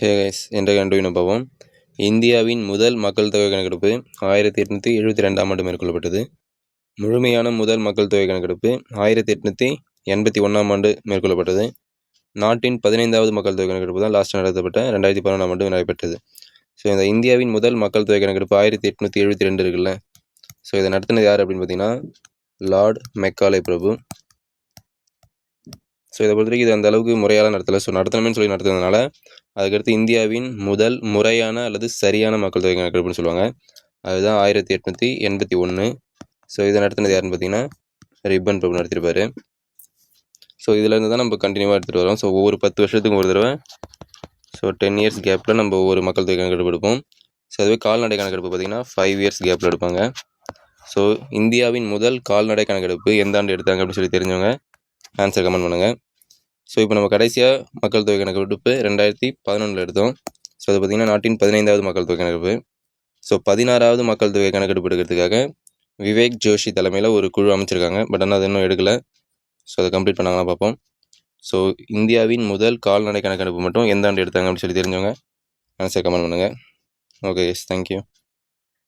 ஹேகைஸ் என்ற கண்டுபிடின பார்ப்போம் இந்தியாவின் முதல் மக்கள் தொகை கணக்கெடுப்பு ஆயிரத்தி எட்நூற்றி எழுபத்தி ரெண்டாம் ஆண்டு மேற்கொள்ளப்பட்டது. முழுமையான முதல் மக்கள் தொகை கணக்கெடுப்பு ஆயிரத்தி எட்நூற்றி எண்பத்தி ஒன்றாம் ஆண்டு மேற்கொள்ளப்பட்டது. நாட்டின் பதினைந்தாவது மக்கள் தொகை கணக்கெடுப்பு தான் லாஸ்ட் நடத்தப்பட்ட ரெண்டாயிரத்தி பதினொன்றாம் ஆண்டு நடைபெற்றது. ஸோ இந்த இந்தியாவின் முதல் மக்கள் தொகை கணக்கெடுப்பு ஆயிரத்தி எட்நூற்றி எழுபத்தி ரெண்டு இருக்குல்ல. ஸோ இதை நடத்தினது யார் அப்படின்னு பார்த்தீங்கன்னா லார்ட் மெக்காலே பிரபு. ஸோ இதை பொறுத்த வரைக்கும் இது அந்த அளவுக்கு முறையால நடத்தலை. ஸோ நடத்தணும்னு சொல்லி நடத்துறதுனால அதுக்கடுத்து இந்தியாவின் முதல் முறையான அல்லது சரியான மக்கள் தொகை கணக்கெடுப்புன்னு சொல்லுவாங்க. அதுதான் ஆயிரத்தி எட்நூற்றி எண்பத்தி ஒன்று ஸோ இதை நடத்தினது யாருன்னு பார்த்தீங்கன்னா ரிப்பன் பிரபு நடத்திருப்பார். ஸோ இதிலேருந்து தான் நம்ம கண்டினியூவாக எடுத்துகிட்டு வரோம். ஸோ ஒவ்வொரு பத்து வருஷத்துக்கு ஒரு தடவை. ஸோ டென் இயர்ஸ் கேப்பில் நம்ம ஒவ்வொரு மக்கள் தொகை கணக்கெடுப்பு எடுப்போம். ஸோ அதுவே கால்நடை கணக்கெடுப்பு பார்த்திங்கன்னா ஃபைவ் இயர்ஸ் கேப்பில் எடுப்பாங்க. ஸோ இந்தியாவின் முதல் கால்நடை கணக்கெடுப்பு எந்த ஆண்டு எடுத்தாங்க அப்படின்னு சொல்லி தெரிஞ்சவங்க ஆன்சர் கமெண்ட் பண்ணுங்கள் ஸோ இப்போ நம்ம கடைசியாக மக்கள் தொகை கணக்கெடுப்பு ரெண்டாயிரத்தி பதினொன்றில் எடுத்தோம். ஸோ அது பார்த்திங்கன்னா நாட்டின் பதினைந்தாவது மக்கள் தொகை கணக்கெடுப்பு ஸோ பதினாறாவது மக்கள் தொகை கணக்கெடுப்பு எடுக்கிறதுக்காக விவேக் ஜோஷி தலைமையில் ஒரு குழு அமைச்சிருக்காங்க. பட் ஆனால் அது இன்னும் எடுக்கலை. ஸோ அதை கம்ப்ளீட் பண்ணாங்கன்னா பார்ப்போம். ஸோ இந்தியாவின் முதல் கால்நடை கணக்கெடுப்பு மட்டும் எந்த ஆண்டு எடுத்தாங்க அப்படின்னு சொல்லி தெரிஞ்சவங்க ஆன்சர் கமெண்ட் பண்ணுங்கள் ஓகே எஸ் தேங்க்யூ